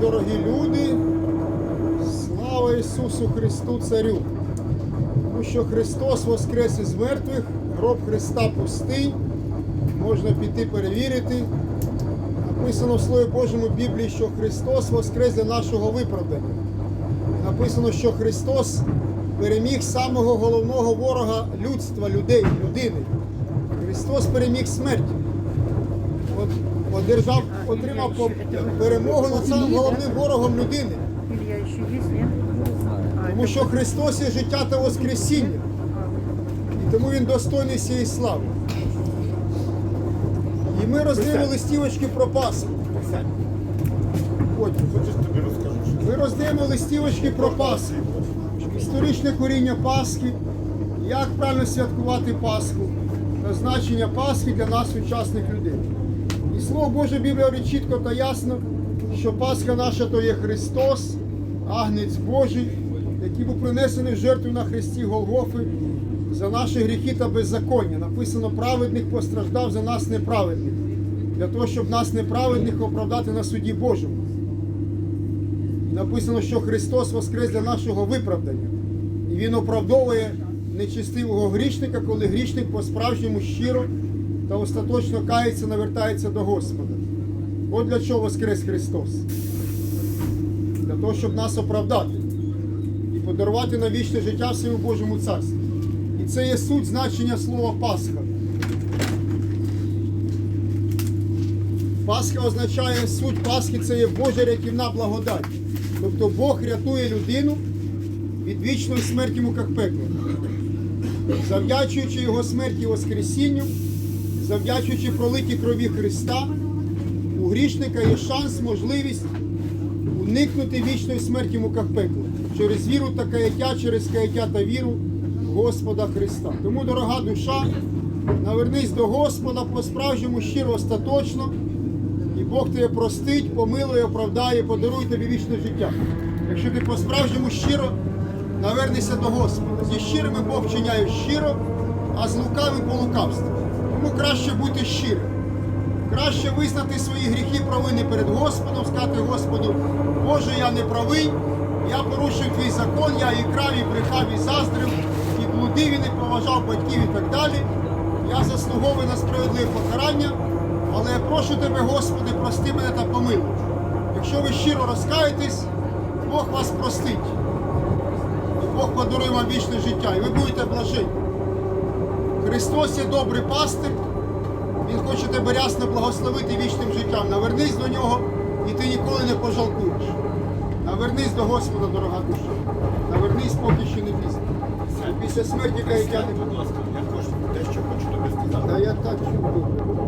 дорогі люди. Слава Ісусу Христу Царю. Тому що Христос воскрес із мертвих, гроб Христа пустий. Можна піти перевірити. Написано в Слові Божому Біблії, що Христос воскрес для нашого виправдання. Написано, що Христос переміг самого головного ворога людства, людей, людини. Христос переміг смерть. Одержав, отримав перемогу над самим головним ворогом людини. Тому що Христос є життя та Воскресіння. І тому Він достойний цієї слави. І ми роздаємо листівочки про Пасху. Ми роздаємо листівочки про Пасху. Історичне коріння Пасхи, як правильно святкувати Пасху, та значення Пасхи для нас, сучасних людей. І Слово Боже Біблія говорить чітко та ясно, що Пасха наша то є Христос, Агнець Божий, який був принесений в жертву на Христі Голгофи за наші гріхи та беззаконня. Написано, праведник постраждав за нас неправедних, для того, щоб нас неправедних оправдати на суді Божому. Написано, що Христос воскрес для нашого виправдання. І Він оправдовує нечистивого грішника, коли грішник по-справжньому щиро та остаточно кається, навертається до Господа. От для чого воскрес Христос. Для того, щоб нас оправдати і подарувати нам вічне життя в своєму Божому царстві. І це є суть значення слова Пасха. Пасха означає суть Пасхи це є Божа рятівна благодать. Тобто Бог рятує людину від вічної смерті муках пекла. Завдячуючи його смерті Воскресінню, завдячуючи пролитій крові Христа, у грішника є шанс, можливість уникнути вічної смерті муках пекла через віру та каяття, через каяття та віру Господа Христа. Тому, дорога душа, навернись до Господа по-справжньому щиро остаточно. І Бог тебе простить, помилує, оправдає, подарує тобі вічне життя. Якщо ти по-справжньому щиро навернешся до Господа. Зі щирими Бог вчиняє щиро, а з лукавим по лукавству. Тому краще бути щирим. Краще визнати свої гріхи провини перед Господом, сказати Господу, Боже, я не правий, я порушив твій закон, я і крав, і брехав, і заздрив, і блудив, і не поважав батьків і так далі. Я заслуговую на справедливе покарання, але я прошу тебе, Господи, прости мене та помилуй. Якщо ви щиро розкаєтесь, Бог вас простить. Бог подарує вам вічне життя, і ви будете блажені. Христос є добрий пастир, Він хоче тебе рясно благословити вічним життям. Навернись до нього і ти ніколи не пожалкуєш. Навернись до Господа, дорога душа. Навернись, поки ще не пізно. Після смерті каяття не будь ласка, я хочу дещо хочу тобі сказати. Та я так чую.